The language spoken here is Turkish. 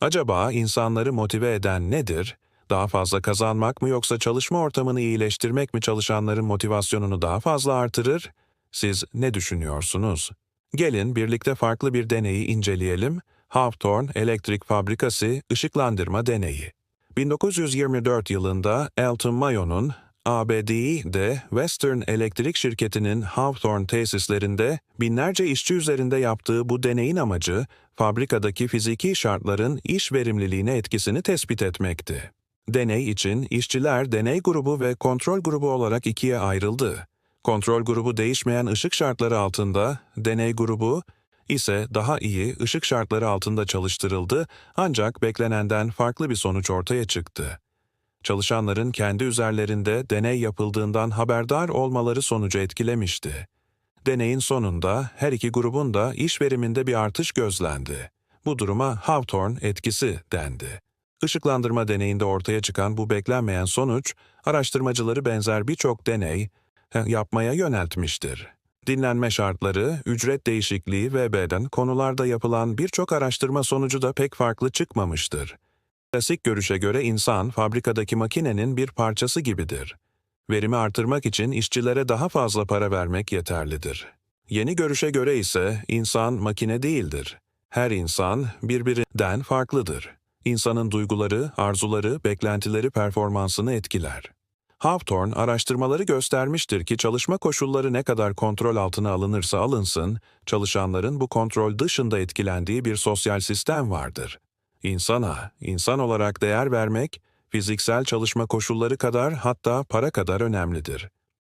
Acaba insanları motive eden nedir? Daha fazla kazanmak mı yoksa çalışma ortamını iyileştirmek mi çalışanların motivasyonunu daha fazla artırır? Siz ne düşünüyorsunuz? Gelin birlikte farklı bir deneyi inceleyelim. Hawthorne Elektrik Fabrikası ışıklandırma deneyi. 1924 yılında Elton Mayon'un ABD'de Western Elektrik Şirketi'nin Hawthorne tesislerinde binlerce işçi üzerinde yaptığı bu deneyin amacı, fabrikadaki fiziki şartların iş verimliliğine etkisini tespit etmekti. Deney için işçiler deney grubu ve kontrol grubu olarak ikiye ayrıldı. Kontrol grubu değişmeyen ışık şartları altında, deney grubu ise daha iyi ışık şartları altında çalıştırıldı ancak beklenenden farklı bir sonuç ortaya çıktı. Çalışanların kendi üzerlerinde deney yapıldığından haberdar olmaları sonucu etkilemişti. Deneyin sonunda her iki grubun da iş veriminde bir artış gözlendi. Bu duruma Hawthorne etkisi dendi. Işıklandırma deneyinde ortaya çıkan bu beklenmeyen sonuç, araştırmacıları benzer birçok deney eh, yapmaya yöneltmiştir. Dinlenme şartları, ücret değişikliği ve beden konularda yapılan birçok araştırma sonucu da pek farklı çıkmamıştır. Klasik görüşe göre insan fabrikadaki makinenin bir parçası gibidir. Verimi artırmak için işçilere daha fazla para vermek yeterlidir. Yeni görüşe göre ise insan makine değildir. Her insan birbirinden farklıdır. İnsanın duyguları, arzuları, beklentileri performansını etkiler. Hawthorne araştırmaları göstermiştir ki çalışma koşulları ne kadar kontrol altına alınırsa alınsın, çalışanların bu kontrol dışında etkilendiği bir sosyal sistem vardır. İnsana, insan olarak değer vermek, fiziksel çalışma koşulları kadar hatta para kadar önemlidir.